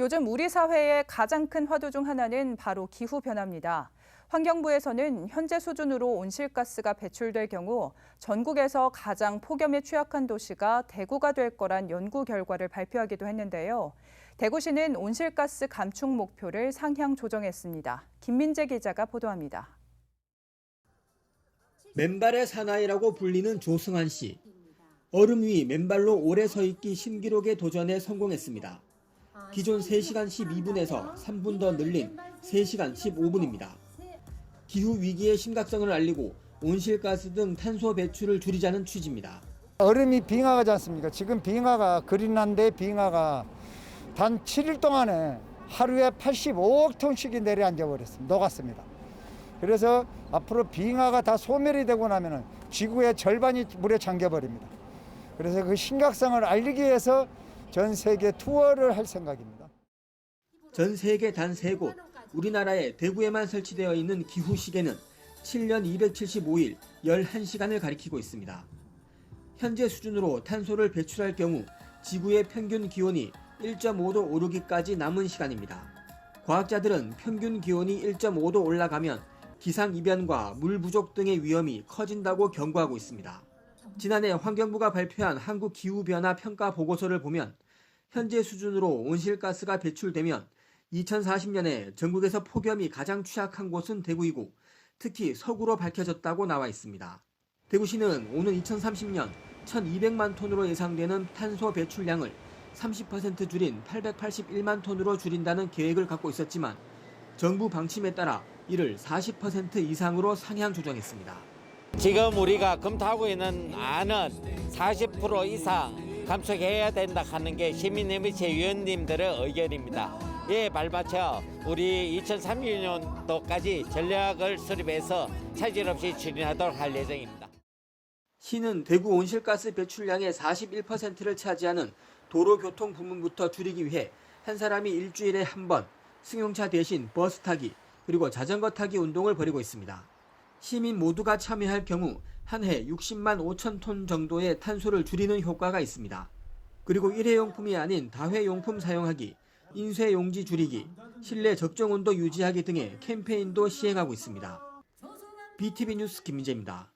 요즘 우리 사회의 가장 큰 화두 중 하나는 바로 기후 변화입니다. 환경부에서는 현재 수준으로 온실가스가 배출될 경우 전국에서 가장 폭염에 취약한 도시가 대구가 될 거란 연구 결과를 발표하기도 했는데요. 대구시는 온실가스 감축 목표를 상향 조정했습니다. 김민재 기자가 보도합니다. 맨발의 사나이라고 불리는 조승환 씨. 얼음 위 맨발로 오래 서 있기 신기록에 도전에 성공했습니다. 기존 3시간 12분에서 3분 더 늘린 3시간 15분입니다. 기후 위기의 심각성을 알리고 온실가스 등 탄소 배출을 줄이자는 취지입니다. 얼음이 빙하가지 않습니까? 지금 빙하가 그린란드의 빙하가 단 7일 동안에 하루에 85억 톤씩이 내려앉아 버렸습니다. 녹았습니다. 그래서 앞으로 빙하가 다 소멸이 되고 나면은 지구의 절반이 물에 잠겨 버립니다. 그래서 그 심각성을 알리기 위해서 전 세계 투어를 할 생각입니다. 전 세계 단 3곳, 우리나라의 대구에만 설치되어 있는 기후 시계는 7년 275일 11시간을 가리키고 있습니다. 현재 수준으로 탄소를 배출할 경우 지구의 평균 기온이 1.5도 오르기까지 남은 시간입니다. 과학자들은 평균 기온이 1.5도 올라가면 기상이변과 물 부족 등의 위험이 커진다고 경고하고 있습니다. 지난해 환경부가 발표한 한국 기후변화 평가 보고서를 보면 현재 수준으로 온실가스가 배출되면 2040년에 전국에서 폭염이 가장 취약한 곳은 대구이고 특히 서구로 밝혀졌다고 나와 있습니다. 대구시는 오는 2030년 1200만 톤으로 예상되는 탄소 배출량을 30% 줄인 881만 톤으로 줄인다는 계획을 갖고 있었지만 정부 방침에 따라 이를 40% 이상으로 상향 조정했습니다. 지금 우리가 검토하고 있는 안은 40% 이상 감축해야 된다 하는 게 시민협의체 위원님들의 의견입니다. 이에 발맞춰 우리 2030년도까지 전략을 수립해서 차질 없이 추진하도록 할 예정입니다. 시는 대구 온실가스 배출량의 41%를 차지하는 도로교통 부문부터 줄이기 위해 한 사람이 일주일에 한 번 승용차 대신 버스 타기 그리고 자전거 타기 운동을 벌이고 있습니다. 시민 모두가 참여할 경우 한 해 60만 5천 톤 정도의 탄소를 줄이는 효과가 있습니다. 그리고 일회용품이 아닌 다회용품 사용하기, 인쇄용지 줄이기, 실내 적정 온도 유지하기 등의 캠페인도 시행하고 있습니다. BTV 뉴스 김민재입니다.